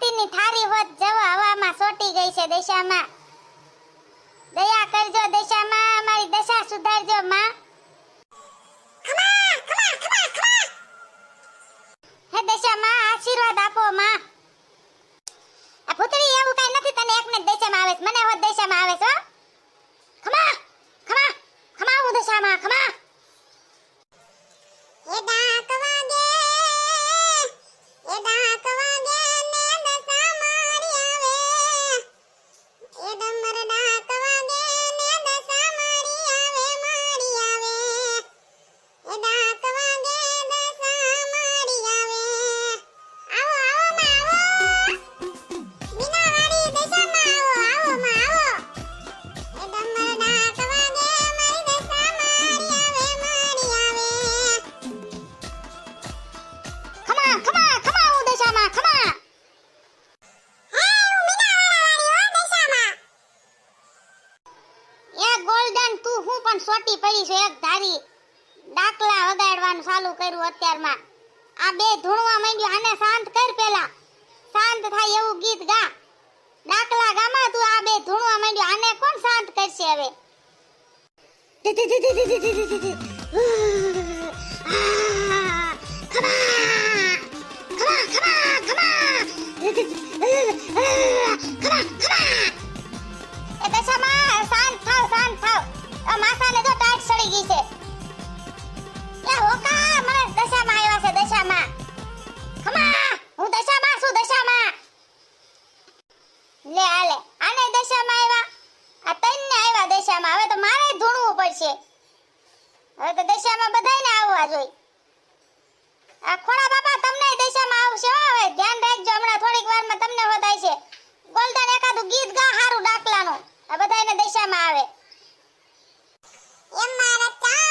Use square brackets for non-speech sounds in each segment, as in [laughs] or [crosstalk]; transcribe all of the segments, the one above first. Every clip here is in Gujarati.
ભક્તિની થારી વધ જવો હવામાં સોટી ગઈ છે દશામાં. દયા કરજો દશામાં અમારી દશા સુધારજો માં. હે દશામાં આશીર્વાદ આપો આ પુત્રી એવું કાઈ નથી તને એકને દશામાં આવે મને દશામાં આવે છો હું પડી છે એક ધારી. ડાકલા વગાડવાનું ચાલુ કર્યું અત્યારમાં. આ બે ધૂણવા માંડ્યું આને શાંત કર પેલા. શાંત થાય એવું ગીત ગા. ડાકલા ગામાં તું આ બે ધૂણવા માંડ્યું આને કોણ શાંત કરશે હવે? Come on, come on, come ખમા આ માથાને જો ટાટ સડી ગઈ છે. એ હોકા, મને દશામાં આવ્યા છે, દશામાં. ખમા, હું દશામાં છું, દશામાં. લે આલે આને દશામાં આવ્યા? આ તૈનને આવ્યા દશામાં. હવે તો મારે ધૂણવું પડશે. હવે તો દશામાં બધાયને આવવા જોઈએ. આ ખોડા બાપા તમને દશામાં આવશે હવે. ધ્યાન રાખજો, હમણાં થોડીક વારમાં તમને વધાય છે. ગોલ્ડન એકાદું ગીત ગા હારું, ડાકલાનું. આ બધાયને દશામાં આવે. એ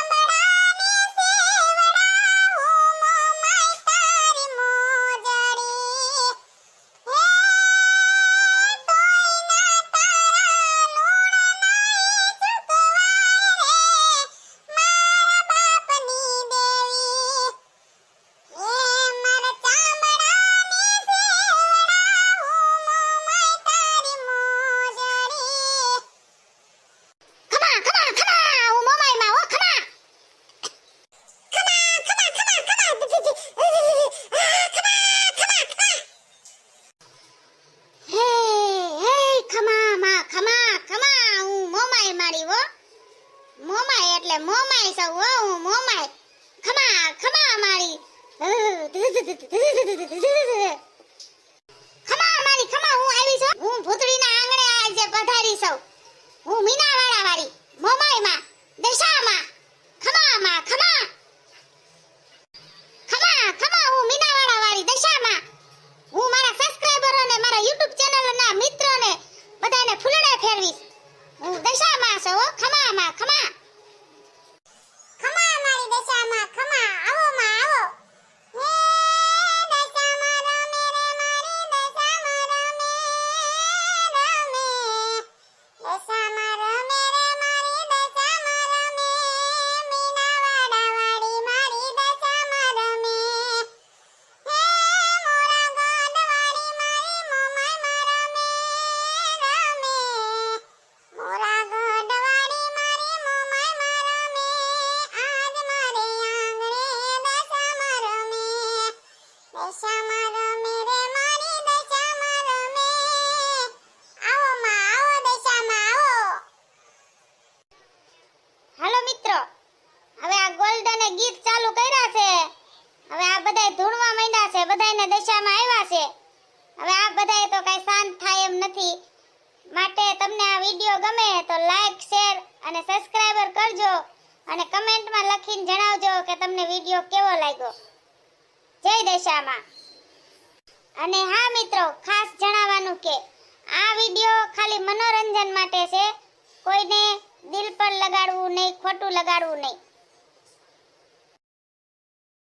મોમાઈ એટલે મોમાઈ સૌ હો હું મોમાય. ખમા ખમા મારી. [laughs] ખમા મારી ખમા દશામાં આવ્યા છે. હવે આ બધાએ તો કઈ શાંત થાય એમ નથી. માટે તમને આ વીડિયો ગમે તો લાઈક શેર અને સબસ્ક્રાઇબર કરજો અને કમેન્ટમાં લખીને જણાવજો કે તમને વીડિયો કેવો લાગ્યો. જય દશામાં. અને હા મિત્રો, ખાસ જણાવવાનું કે આ વીડિયો ખાલી મનોરંજન માટે છે. કોઈને દિલ પર લગાડવું નહીં, ખોટું લગાડવું નહીં.